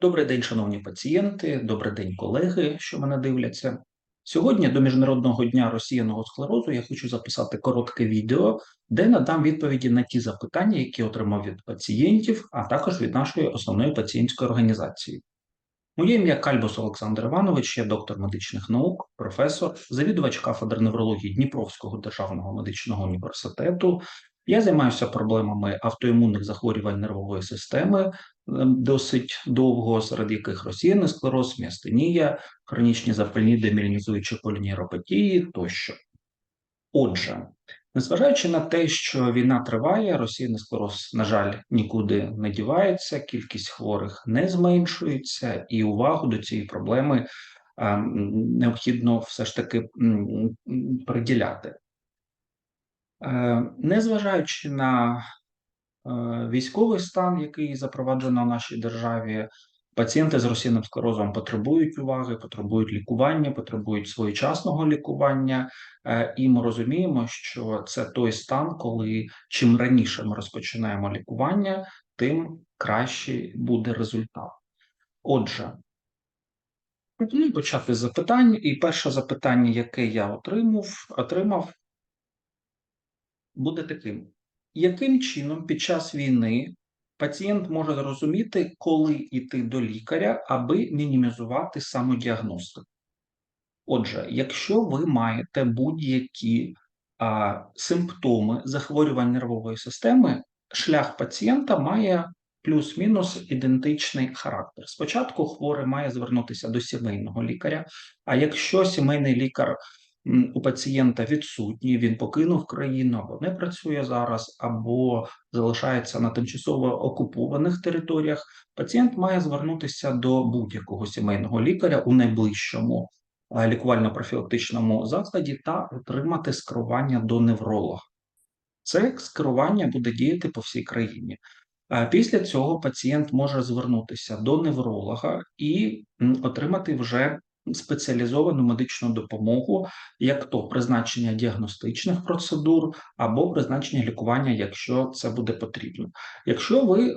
Добрий день, шановні пацієнти, добрий день, колеги, що мене дивляться. Сьогодні до Міжнародного дня розсіяного склерозу я хочу записати коротке відео, де надам відповіді на ті запитання, які отримав від пацієнтів, а також від нашої основної пацієнтської організації. Моє ім'я Кальбус Олександр Іванович, я доктор медичних наук, професор, завідувач кафедри неврології Дніпровського державного медичного університету. Я займаюся проблемами автоімунних захворювань нервової системи ем, досить довго, серед яких розсіяний склероз, міастенія, хронічні запальні демілінізуючі полінeuропатії тощо. Отже, незважаючи на те, що війна триває, розсіяний склероз, на жаль, нікуди не дівається, кількість хворих не зменшується, і увагу до цієї проблеми а, необхідно все ж таки приділяти. Е, Незважаючи на е, військовий стан, який запроваджено в нашій державі, пацієнти з розсіяним склерозом потребують уваги, потребують лікування, потребують своєчасного лікування, Е, і ми розуміємо, що це той стан, коли чим раніше ми розпочинаємо лікування, тим кращий буде результат. Отже, пропоную почати з запитань, і перше запитання, яке я отримав, отримав, буде таким: яким чином під час війни пацієнт може зрозуміти, коли йти до лікаря, аби мінімізувати самодіагностику? Отже, якщо ви маєте будь-які симптоми захворювань нервової системи, шлях пацієнта має плюс-мінус ідентичний характер. Спочатку хворий має звернутися до сімейного лікаря, а якщо сімейний лікар у пацієнта відсутній, він покинув країну або не працює зараз, або залишається на тимчасово окупованих територіях, пацієнт має звернутися до будь-якого сімейного лікаря у найближчому е, лікувально-профілактичному закладі та отримати скерування до невролога. Це скерування буде діяти по всій країні. Е, Після цього пацієнт може звернутися до невролога і отримати вже спеціалізовану медичну допомогу, як то призначення діагностичних процедур або призначення лікування, якщо це буде потрібно. Якщо ви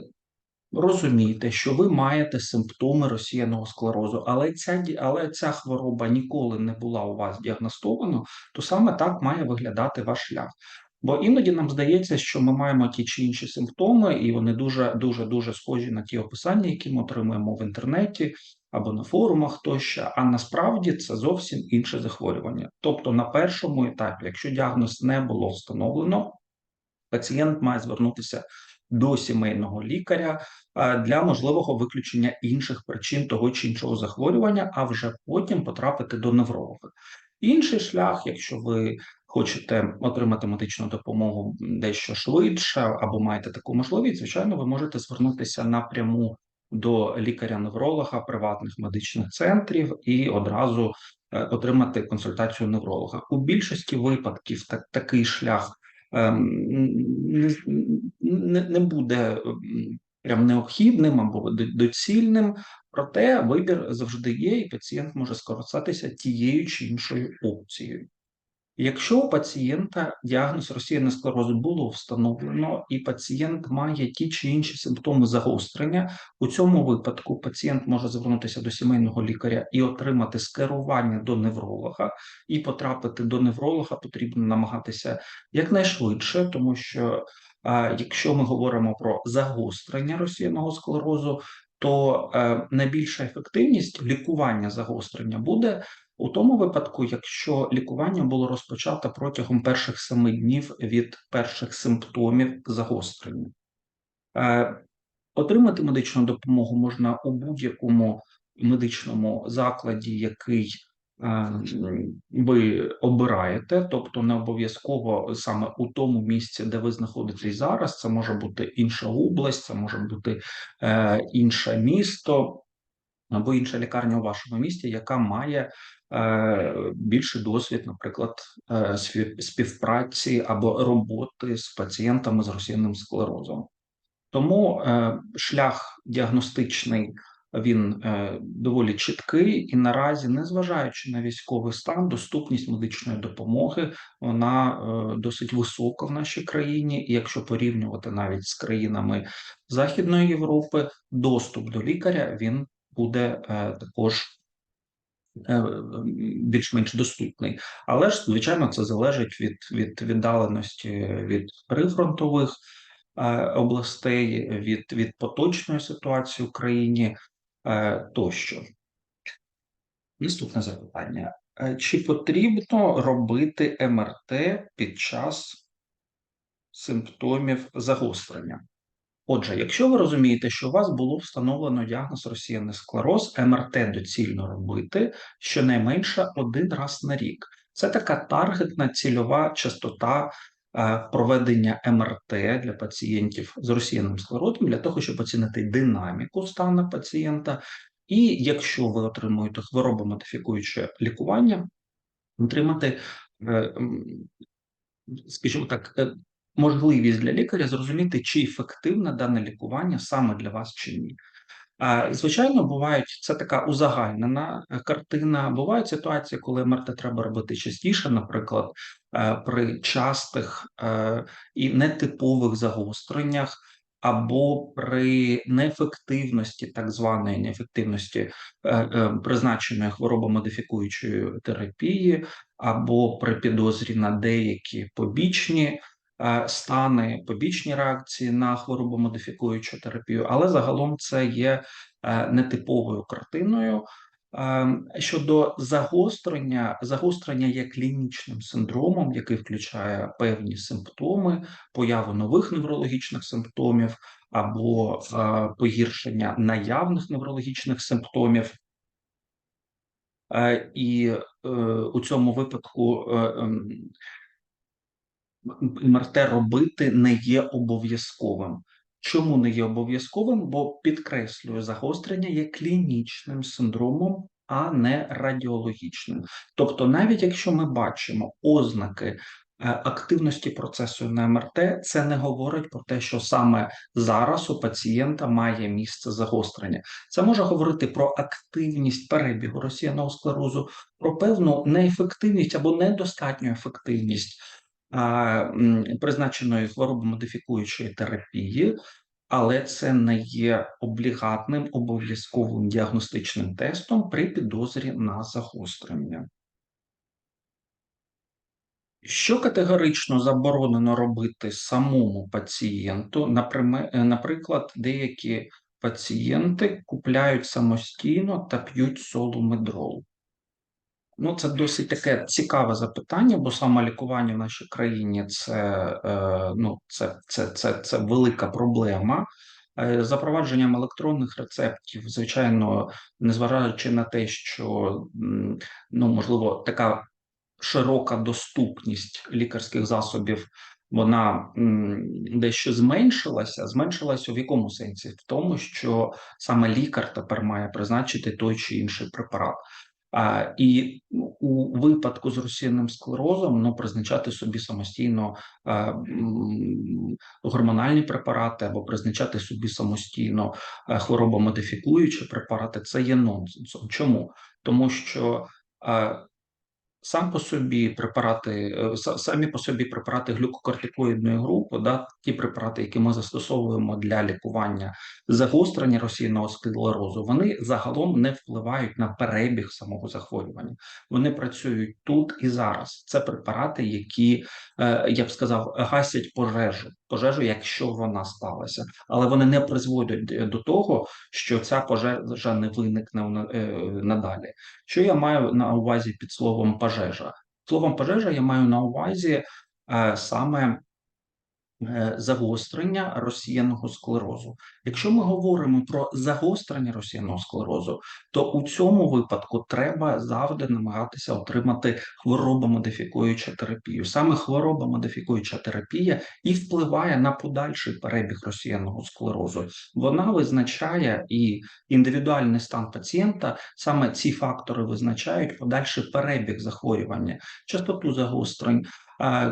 розумієте, що ви маєте симптоми розсіяного склерозу, але ця але ця хвороба ніколи не була у вас діагностована, то саме так має виглядати ваш шлях. Бо іноді нам здається, що ми маємо ті чи інші симптоми, і вони дуже дуже дуже схожі на ті описання, які ми отримуємо в інтернеті або на форумах тощо. А насправді це зовсім інше захворювання. Тобто, на першому етапі, якщо діагноз не було встановлено, пацієнт має звернутися до сімейного лікаря для можливого виключення інших причин того чи іншого захворювання, а вже потім потрапити до невролога. Інший шлях, якщо ви хочете отримати медичну допомогу дещо швидше або маєте таку можливість, звичайно, ви можете звернутися напряму до лікаря-невролога приватних медичних центрів і одразу е, отримати консультацію невролога. У більшості випадків так, такий шлях ем, не, не, буде прям необхідним або доцільним, проте вибір завжди є, і пацієнт може скористатися тією чи іншою опцією. Якщо у пацієнта діагноз розсіяний склероз було встановлено, і пацієнт має ті чи інші симптоми загострення, у цьому випадку пацієнт може звернутися до сімейного лікаря і отримати скерування до невролога. І потрапити до невролога потрібно намагатися якнайшвидше, тому що а, якщо ми говоримо про загострення розсіяного склерозу, то е, найбільша ефективність лікування загострення буде у тому випадку, якщо лікування було розпочато протягом перших семи днів від перших симптомів загострення. Е, Отримати медичну допомогу можна у будь-якому медичному закладі, який е, ви обираєте, тобто не обов'язково саме у тому місці, де ви знаходитесь зараз. Це може бути інша область, це може бути е, інше місто або інша лікарня у вашому місті, яка має е, більший досвід, наприклад, е, співпраці або роботи з пацієнтами з розсіянним склерозом. Тому е, шлях діагностичний він е, доволі чіткий, і наразі, незважаючи на військовий стан, доступність медичної допомоги вона е, досить висока в нашій країні. І якщо порівнювати навіть з країнами Західної Європи, доступ до лікаря він буде е, також. е, Більш-менш доступний, але ж звичайно це залежить від від віддаленості від прифронтових е, областей, від від поточної ситуації в країні е, тощо. Наступне запитання: Е, чи потрібно робити МРТ під час симптомів загострення? Отже, якщо ви розумієте, що у вас було встановлено діагноз розсіяний склероз, МРТ доцільно робити щонайменше один раз на рік. Це така таргетна цільова частота е, проведення МРТ для пацієнтів з розсіяним склерозом для того, щоб оцінити динаміку стану пацієнта. І якщо ви отримуєте хворобомодифікуюче лікування, отримати, е, скажімо так, е, можливість для лікаря зрозуміти, чи ефективне дане лікування саме для вас чи ні. Звичайно, бувають це така узагальнена е, картина. Бувають ситуації, коли МРТ треба робити частіше, наприклад, е, при частих е, і нетипових загостреннях, або при неефективності, так званої неефективності призначеної хворобомодифікуючої терапії, або при підозрі на деякі побічні. Стани побічні реакції на хворобомодифікуючу терапію, але загалом це є нетиповою картиною. Щодо загострення, загострення є клінічним синдромом, який включає певні симптоми, появу нових неврологічних симптомів або погіршення наявних неврологічних симптомів. І е, у цьому випадку е, ем, МРТ робити не є обов'язковим. Чому не є обов'язковим? Бо підкреслюю, загострення є клінічним синдромом, а не радіологічним. Тобто, навіть якщо ми бачимо ознаки е, активності процесу на МРТ, це не говорить про те, що саме зараз у пацієнта має місце загострення. Це може говорити про активність перебігу росіяного склерозу, про певну неефективність або недостатню ефективність призначеної хворобомодифікуючої терапії, але це не є облігатним обов'язковим діагностичним тестом при підозрі на загострення. Що категорично заборонено робити самому пацієнту, наприклад, деякі пацієнти купляють самостійно та п'ють соломедрол. Ну, це досить таке цікаве запитання, бо саме лікування в нашій країні це е, ну, це, це, це, це велика проблема. Е, запровадженням електронних рецептів, звичайно, незважаючи на те, що ну можливо така широка доступність лікарських засобів. Вона дещо зменшилася. Зменшилася в якому сенсі? В тому, що саме лікар тепер має призначити той чи інший препарат. А, І у випадку з російним склерозом ну призначати собі самостійно а, гормональні препарати або призначати собі самостійно хворобомодифікуючі препарати це є нонсенсом. Чому? Тому що а, Сам по собі препарати, е, самі по собі препарати глюкокортикоїдної групи, да, ті препарати, які ми застосовуємо для лікування загострення російного склерозу, вони загалом не впливають на перебіг самого захворювання. Вони працюють тут і зараз. Це препарати, які е, я б сказав, гасять пожежу, пожежу, якщо вона сталася, але вони не призводять е, до того, що ця пожежа не виникне надалі. Що я маю на увазі під словом пожежа? Словом пожежа я маю на увазі е, саме Е, загострення розсіяного склерозу. Якщо ми говоримо про загострення розсіяного склерозу, то у цьому випадку треба завжди намагатися отримати хворобомодифікуючу терапію. Саме хворобомодифікуюча терапія і впливає на подальший перебіг розсіяного склерозу. Вона визначає і індивідуальний стан пацієнта. Саме ці фактори визначають подальший перебіг захворювання, частоту загострень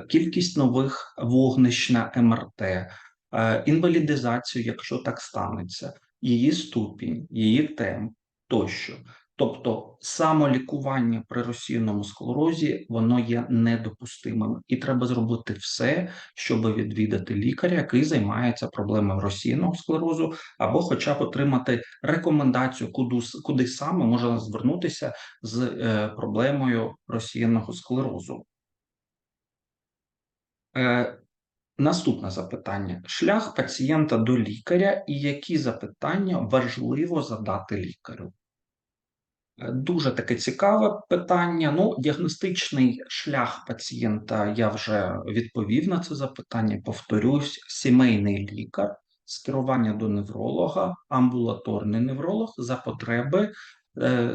кількість нових вогнищ на МРТ, інвалідизацію, якщо так станеться. її ступінь, її темп тощо. Тобто самолікування при розсіяному склерозі воно є недопустимим, і треба зробити все, щоб відвідати лікаря, який займається проблемою розсіяного склерозу, або, хоча б отримати рекомендацію, куди, куди саме можна звернутися з е, проблемою розсіяного склерозу. Е, Наступне запитання: шлях пацієнта до лікаря, і які запитання важливо задати лікарю? Е, Дуже таке цікаве питання. Ну, діагностичний шлях пацієнта я вже відповів на це запитання. Повторюсь, сімейний лікар, скерування до невролога, амбулаторний невролог за потреби,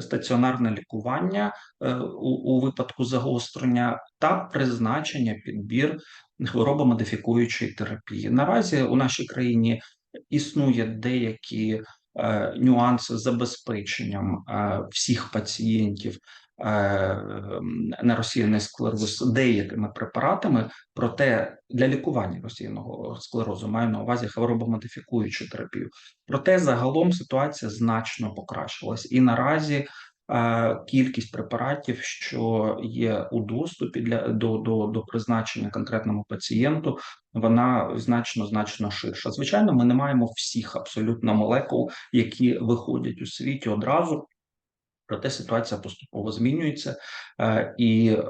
стаціонарне лікування е, у, у випадку загострення та призначення підбір хворобомодифікуючої терапії. Наразі у нашій країні існує деякі е, нюанси забезпеченням е, всіх пацієнтів е, на розсіяний склероз деякими препаратами, проте для лікування розсіяного склерозу маю на увазі хворобомодифікуючу терапію. Проте загалом ситуація значно покращилась і наразі. е, Кількість препаратів, що є у доступі для до, до, до призначення конкретному пацієнту, вона значно значно ширша. Звичайно, ми не маємо всіх абсолютно молекул, які виходять у світі одразу. Проте ситуація поступово змінюється, е, і е,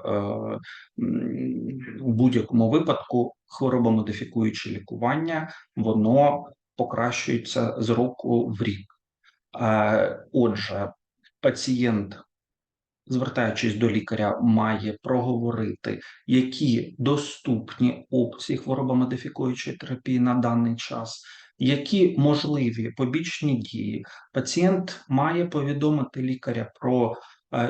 у будь-якому випадку хворобомодифікуюче лікування воно покращується з року в рік. Е, Отже, пацієнт звертаючись до лікаря, має проговорити, які доступні опції хворобомодифікуючої терапії на даний час, які можливі побічні дії. Пацієнт має повідомити лікаря про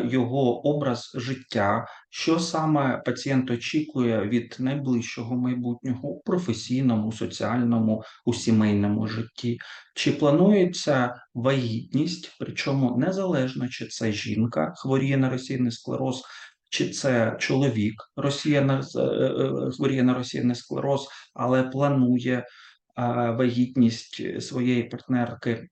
його образ життя, що саме пацієнт очікує від найближчого майбутнього у професійному, соціальному, у сімейному житті, чи планується вагітність, причому незалежно чи це жінка хворіє на розсіяний склероз, чи це чоловік росіян на е, е, хворіє на розсіяний склероз, але планує е, вагітність своєї партнерки,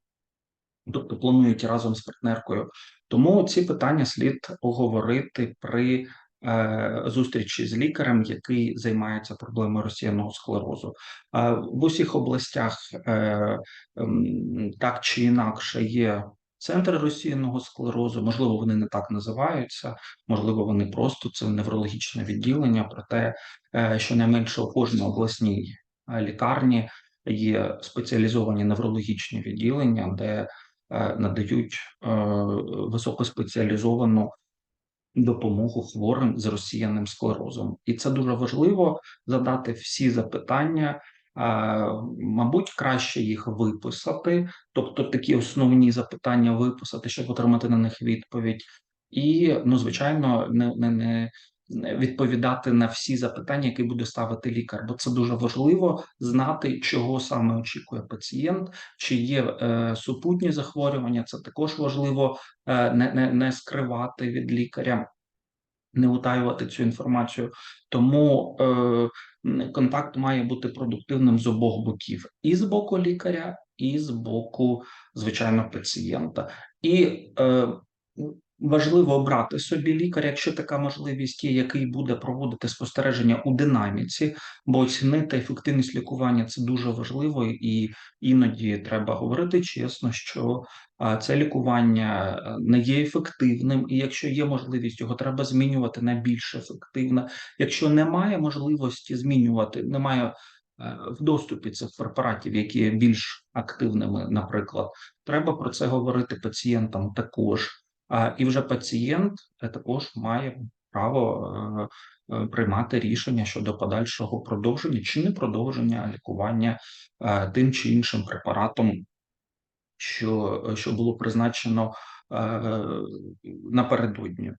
тобто планують разом з партнеркою. Тому ці питання слід оговорити при е, зустрічі з лікарем, який займається проблемою розсіяного склерозу. Е, в усіх областях е, ем, так чи інакше є центри розсіяного склерозу. Можливо, вони не так називаються, можливо, вони просто це неврологічне відділення. Проте щонайменше у кожній обласній лікарні є спеціалізовані неврологічні відділення, де надають е, високоспеціалізовану допомогу хворим з розсіяним склерозом, і це дуже важливо задати всі запитання. Мабуть, краще їх виписати, тобто такі основні запитання виписати, щоб отримати на них відповідь, і ну, звичайно, не не, не відповідати на всі запитання, які буде ставити лікар, бо це дуже важливо знати, чого саме очікує пацієнт, чи є е, супутні захворювання. Це також важливо е, не, не, не скривати від лікаря. Не утаювати цю інформацію, тому е, контакт має бути продуктивним з обох боків, і з боку лікаря, і з боку звичайно пацієнта. І е, Важливо обрати собі лікаря, якщо така можливість є, який буде проводити спостереження у динаміці, бо оцінити ефективність лікування це дуже важливо, і іноді треба говорити чесно, що це лікування е, не є ефективним, і якщо є можливість, його треба змінювати на більш ефективне. Якщо немає можливості змінювати, немає е, в доступі цих препаратів, які є більш активними, наприклад, треба про це говорити пацієнтам також. І вже пацієнт е, також має право е, е, приймати рішення щодо подальшого продовження чи не продовження лікування тим чи іншим препаратом, що, що було призначено напередодні.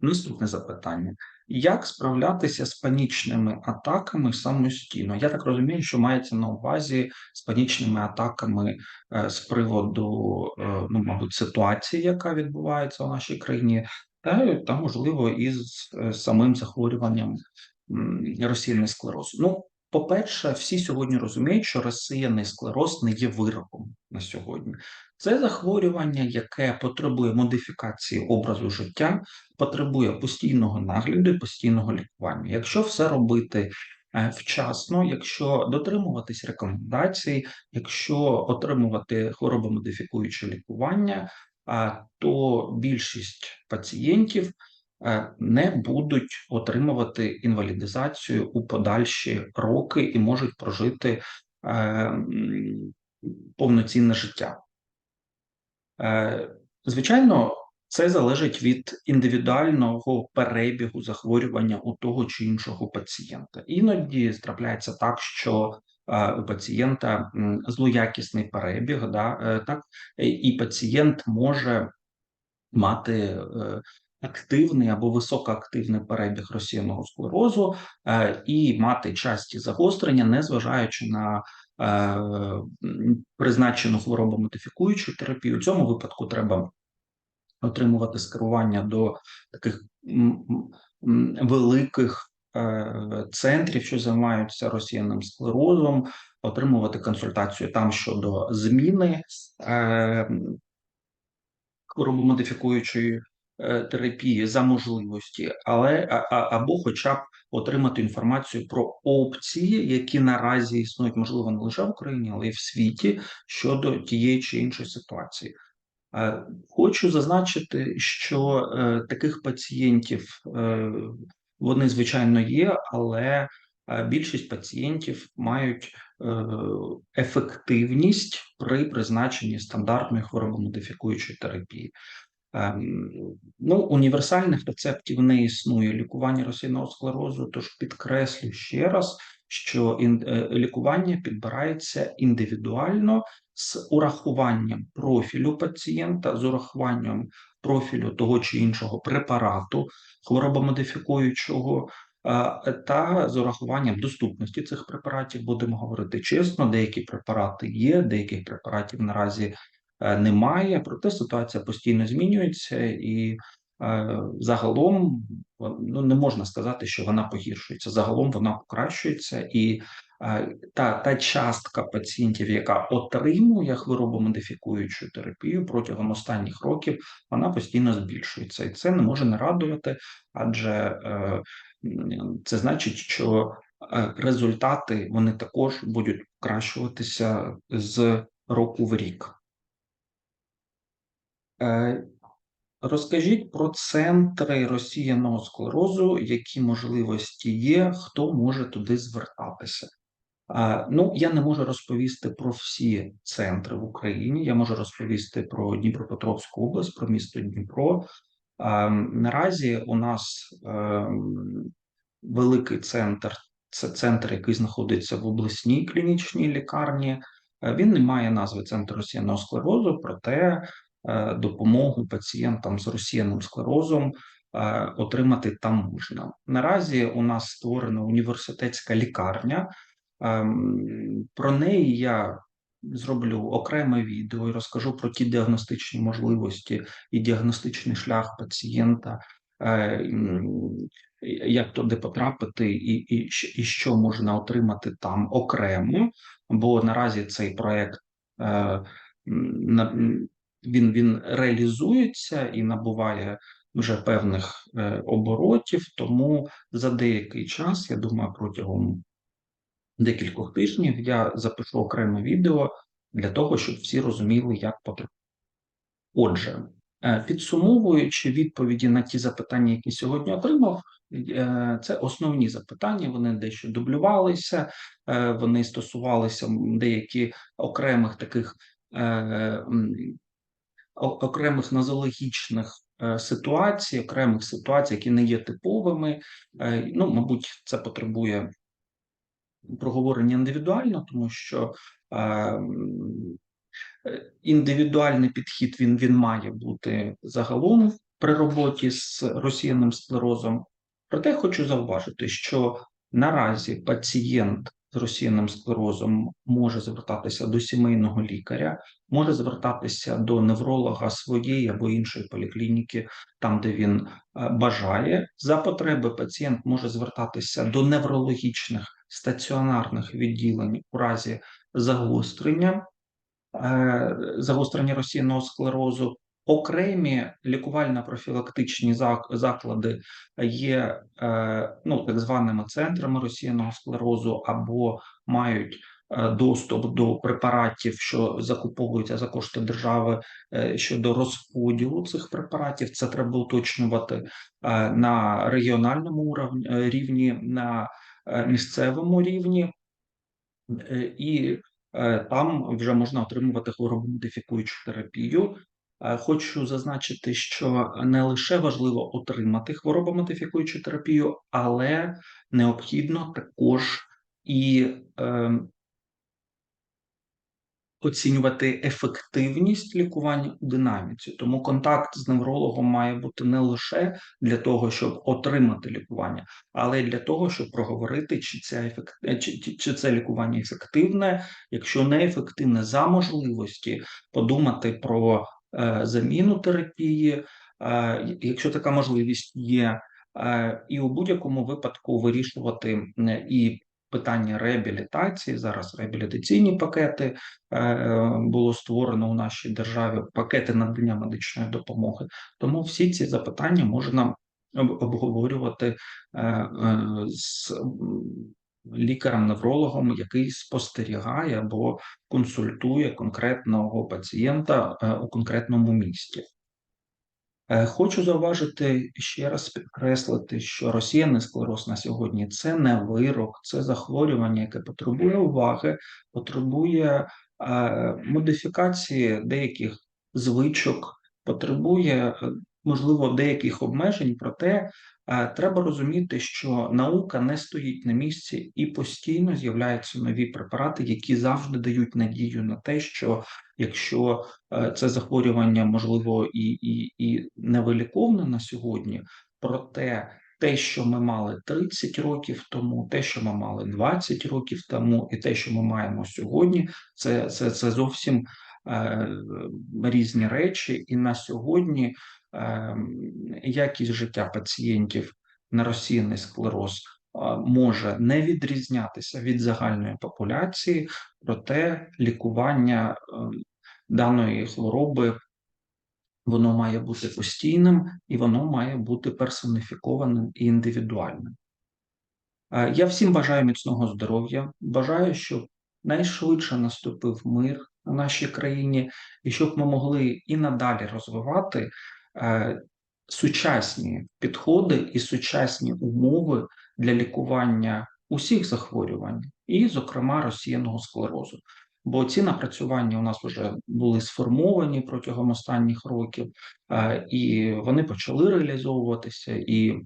Наступне запитання: як справлятися з панічними атаками самостійно? Я так розумію, що мається на увазі з панічними атаками е, з приводу, е, ну, мабуть, ситуації, яка відбувається у нашій країні, та, та можливо, і з е, самим захворюванням м, розсіяний склероз. Ну, по-перше, всі сьогодні розуміють, що розсіяний склероз не є вироком на сьогодні. Це захворювання, яке потребує модифікації образу життя, потребує постійного нагляду і постійного лікування. Якщо все робити е, вчасно, якщо дотримуватись рекомендацій, якщо отримувати хворобомодифікуюче лікування, то більшість пацієнтів не будуть отримувати інвалідизацію у подальші роки і можуть прожити е, повноцінне життя. Е, звичайно, це залежить від індивідуального перебігу захворювання у того чи іншого пацієнта. Іноді трапляється так, що у пацієнта злоякісний перебіг, да, так, і пацієнт може мати активний або високоактивний перебіг розсіяного склерозу е, і мати часті загострення, незважаючи на е, призначену хворобомодифікуючу терапію. У цьому випадку треба отримувати скерування до таких великих е, центрів, що займаються розсіяним склерозом, отримувати консультацію там щодо зміни хворобомодифікуючої терапії за можливості, але або, хоча б отримати інформацію про опції, які наразі існують, можливо, не лише в Україні, але й в світі щодо тієї чи іншої ситуації. Е, хочу зазначити, що е, таких пацієнтів вони звичайно є, але більшість пацієнтів мають ефективність при призначенні стандартної хворобомодифікуючої терапії. Ем, ну, універсальних рецептів не існує лікування розсійного склерозу, тож підкреслю ще раз, що е, лікування підбирається індивідуально з урахуванням профілю пацієнта, з урахуванням профілю того чи іншого препарату хворобомодифікуючого. Та з урахуванням доступності цих препаратів будемо говорити чесно. Деякі препарати є, деяких препаратів наразі Е, немає, проте ситуація постійно змінюється, і е, загалом ну, не можна сказати, що вона погіршується. Загалом вона покращується, і е, та та частка пацієнтів, яка отримує хворобомодифікуючу терапію протягом останніх років, вона постійно збільшується, і це не може не радувати, адже це значить, що результати вони також будуть покращуватися з року в рік. Е, розкажіть про центри розсіяного склерозу, які можливості є, хто може туди звертатися. Ну, я не можу розповісти про всі центри в Україні. Я можу розповісти про Дніпропетровську область, про місто Дніпро. Наразі у нас великий центр це центр, який знаходиться в обласній клінічній лікарні. Е, він не має назви центру розсіяного склерозу, проте Е, допомогу пацієнтам з розсіяним склерозом е, отримати там можна. Наразі у нас створена університетська лікарня. Ем, про неї я зроблю окреме відео і розкажу про ті діагностичні можливості і діагностичний шлях пацієнта. Е, як туди потрапити, і і, і що можна отримати там окремо, бо наразі цей проект е, він він реалізується і набуває вже певних е, оборотів. Тому за деякий час, я думаю, протягом декількох тижнів я запишу окреме відео для того, щоб всі розуміли, як потрібно. Отже, е, підсумовуючи відповіді на ті запитання, які сьогодні отримав, е, це основні запитання. Вони дещо дублювалися, вони стосувалися деякі окремих таких окремих нозологічних е, ситуацій, окремих ситуацій, які не є типовими. Е, ну, мабуть, це потребує проговорення індивідуально, тому що е, індивідуальний підхід він, він має бути загалом при роботі з розсіяним склерозом. Проте хочу зауважити, що наразі пацієнт з склерозом може звертатися до сімейного лікаря, може звертатися до невролога своєї або іншої поліклініки, там де він е, бажає. За потреби пацієнт може звертатися до неврологічних стаціонарних відділень у разі загострення, е, загострення розсіяного склерозу. Окремі лікувально-профілактичні заклади є е, ну, так званими центрами розсіяного склерозу або мають е, доступ до препаратів, що закуповуються за кошти держави е, щодо розподілу цих препаратів. Це треба уточнювати на регіональному рівні, на місцевому рівні. І там вже можна отримувати хворобомодифікуючу терапію. Е, Хочу зазначити, що не лише важливо отримати хворобомодифікуючу терапію, але необхідно також і е, оцінювати ефективність лікування у динаміці. Тому контакт з неврологом має бути не лише для того, щоб отримати лікування, але й для того, щоб проговорити, чи це ефект... е, чи, чи, це лікування ефективне, якщо не ефективне за можливості подумати про заміну терапії, е, якщо така можливість є. Е, І у будь-якому випадку вирішувати е, і питання реабілітації. Зараз реабілітаційні пакети е, було створено у нашій державі, пакети надання медичної допомоги. Тому всі ці запитання можна обговорювати е, е, з лікарем-неврологом, який спостерігає або консультує конкретного пацієнта е, у конкретному місті. Е, Хочу зауважити ще раз підкреслити, що розсіяний склероз на сьогодні це не вирок, це захворювання, яке потребує уваги, потребує е, модифікації деяких звичок, потребує, можливо, деяких обмежень. Проте треба розуміти, що наука не стоїть на місці і постійно з'являються нові препарати, які завжди дають надію на те, що якщо е, це захворювання можливо і, і, і невиліковне на сьогодні, проте те, що ми мали 30 років тому, те, що ми мали 20 років тому, і те, що ми маємо сьогодні, це, це, це зовсім е, різні речі. І на сьогодні е, якість життя пацієнтів на розсіяний склероз е, може не відрізнятися від загальної популяції, проте лікування е, даної хвороби воно має бути постійним і воно має бути персоніфікованим і індивідуальним. Е, Я всім бажаю міцного здоров'я, бажаю, щоб найшвидше наступив мир у нашій країні, і щоб ми могли і надалі розвивати сучасні підходи і сучасні умови для лікування усіх захворювань, і, зокрема, розсіяного склерозу. Бо ці напрацювання у нас вже були сформовані протягом останніх років, е, і вони почали реалізовуватися, і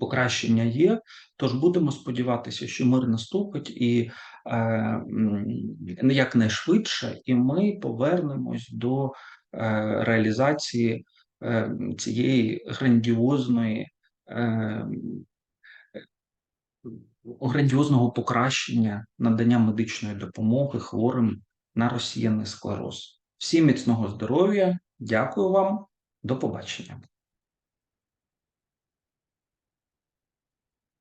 покращення є. Тож будемо сподіватися, що мир наступить і е, якнайшвидше, і ми повернемось до е, реалізації е, цієї грандіозної. Е, грандіозного покращення надання медичної допомоги хворим на розсіяний склероз. Всім міцного здоров'я, дякую вам, до побачення.